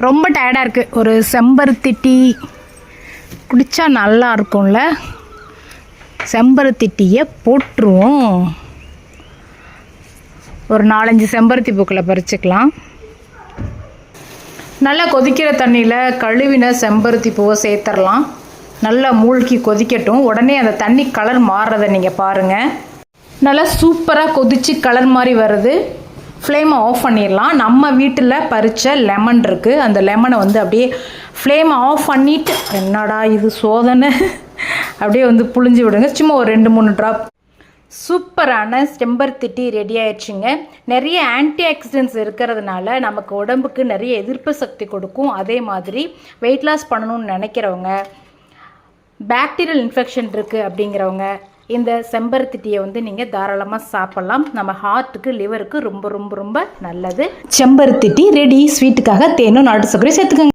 ரொம்ப டயர்டாக இருக்குது ஒரு செம்பருத்தி டீ குடித்தா நல்லா இருக்கும்ல. செம்பருத்தி டீயை போட்டுருவோம். ஒரு நாலஞ்சு செம்பருத்தி பூக்களை பறிச்சுக்கலாம். நல்லா கொதிக்கிற தண்ணியில் கழுவின செம்பருத்தி பூவை சேர்த்துடலாம் நல்லா மூழ்கி கொதிக்கட்டும். உடனே அந்த தண்ணி கலர் மாறுறதை நீங்கள் பாருங்கள் நல்லா சூப்பராக கொதிச்சு கலர் மாதிரி வருது. ஃப்ளேமை ஆஃப் பண்ணிடலாம். நம்ம வீட்டில் பறித்த லெமன் இருக்குது அந்த லெமனை வந்து அப்படியே ஃப்ளேமை ஆஃப் பண்ணிவிட்டு என்னடா இது சோதனை? அப்படியே வந்து புழிஞ்சு விடுங்க. சும்மா ஒரு ரெண்டு மூணு ட்ராப் சூப்பரான செம்பருத்தி டீ ரெடி ஆயிடுச்சுங்க. நிறைய ஆன்டி ஆக்சிடென்ட்ஸ் இருக்கிறதுனால நமக்கு உடம்புக்கு நிறைய எதிர்ப்பு சக்தி கொடுக்கும். அதே மாதிரி வெயிட் லாஸ் பண்ணணும்னு நினைக்கிறவங்க பேக்டீரியல் இன்ஃபெக்ஷன் இருக்குது அப்படிங்கிறவங்க இந்த செம்பருத்தி டீயை வந்து நீங்கள் தாராளமாக சாப்பிட்லாம். நம்ம ஹார்ட்டுக்கு லிவருக்கு ரொம்ப ரொம்ப ரொம்ப நல்லது. செம்பருத்தி டீ ரெடி ஸ்வீட்டுக்காக தேனும் நாட்டு சர்க்கரை சேர்த்துக்கோங்க.